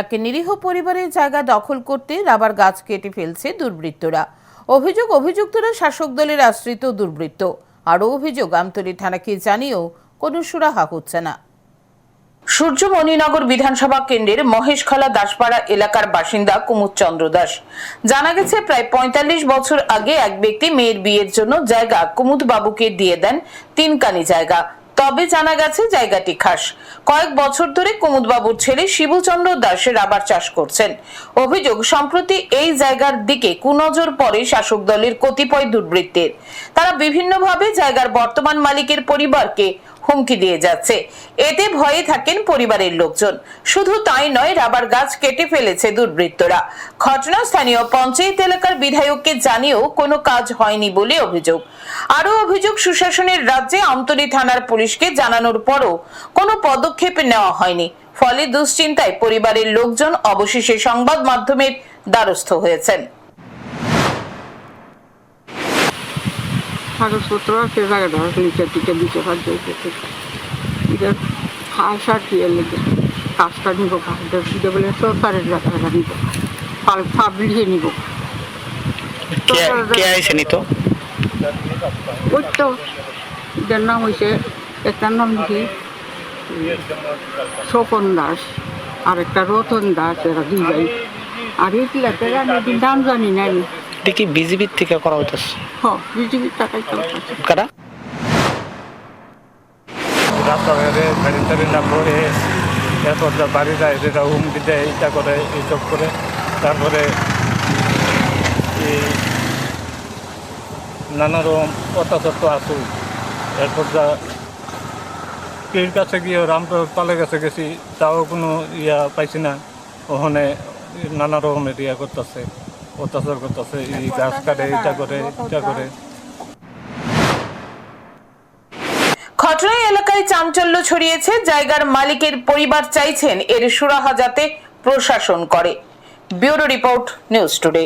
এক নিরীহ পরিবারের জায়গা দখল করতে রাবার গাছ কেটে ফেলছে দুর্বৃত্তরা। অভিযোগ অভিযুক্তরা শাসক দলের আশ্রিত দুর্বৃত্ত। আরও অভিযোগ আমতলী থানাকে জানিয়েও কোনো সুরাহা হচ্ছে না। সূর্যমণিনগর বিধানসভা কেন্দ্রের মহেশখলা দাসপাড়া এলাকার বাসিন্দা কুমুদ চন্দ্র দাস। জানা গেছে, প্রায় পঁয়তাল্লিশ বছর আগে এক ব্যক্তি মেয়ের বিয়ের জন্য জায়গা কুমুদ বাবুকে দিয়ে দেন তিনকানি জায়গা। তবে জানা গেছে জায়গাটি খাস। কয়েক বছর ধরে কুমুদবাবুর ছেলে শিবুচন্দ্র দাসের আবার চাষ করছেন। অভিযোগ, সম্প্রতি এই জায়গার দিকে কুনজর পরে শাসক দলের কতিপয় দুর্বৃত্তের। তারা বিভিন্নভাবে জায়গার বর্তমান মালিকের পরিবারকে হুমকি দিয়ে যাচ্ছে। এতে ভয়ে থাকেন পরিবারের লোকজন। শুধু তাই নয়, রাবার গাছ কেটে ফেলেছে দুর্বৃত্তরা। ঘটনা স্থানীয় পঞ্চায়েত এলাকার বিধায়ককে জানিয়েও কোনো কাজ হয়নি বলে অভিযোগ। আরও অভিযোগ সুশাসনের রাজ্যে আমতলী থানার পুলিশকে জানানোর পরও কোনো পদক্ষেপ নেওয়া হয়নি। ফলে দুশ্চিন্তায় পরিবারের লোকজন অবশেষে সংবাদ মাধ্যমের দ্বারস্থ হয়েছেন। কাগজপত্র আছে জায়গাটা নিচের দিকে দিতে পারছে এটা খাস আর কি লেগে কাজটা নিব কাজটা দিতে বলে সরকারের জায়গাটা নিব। পাবলিকে নিব। কে কে আইসেনি তো ওই তো এটার নাম হয়েছে একটার নাম দেখি স্বপন দাস আর একটা রতন দাস এরা দুই ভাই আর লেটার আমি নাম জানি না আমি দেখি বিজেপির থেকে করা হইতেছে? হ বিজেপির টাকাই চলতেছে কারা? রাস্তাঘাটে গাড়ি টাড়ি না পড়ে এরপর যা বাড়ি যায় যেটা হুমকি দেয় এটা করে এইসব করে। তারপরে এই নানা রকম অত্যাচার তো আসুক এরপর যা কের কাছে গিয়ে রামপুর পালে কাছে গেছি তাও কোনো ইয়া পাইছি না। ওখানে নানা রকমের ইয়া করতেছে অত্যাচার করতেছে এই গাছ কাটে এটা করে এটা করে। ঘটনায় এলাকায় চাঞ্চল্য ছড়িয়েছে জায়গার মালিকের পরিবার চাইছেন এর সুরাহা যাতে প্রশাসন করে। Bureau report news today.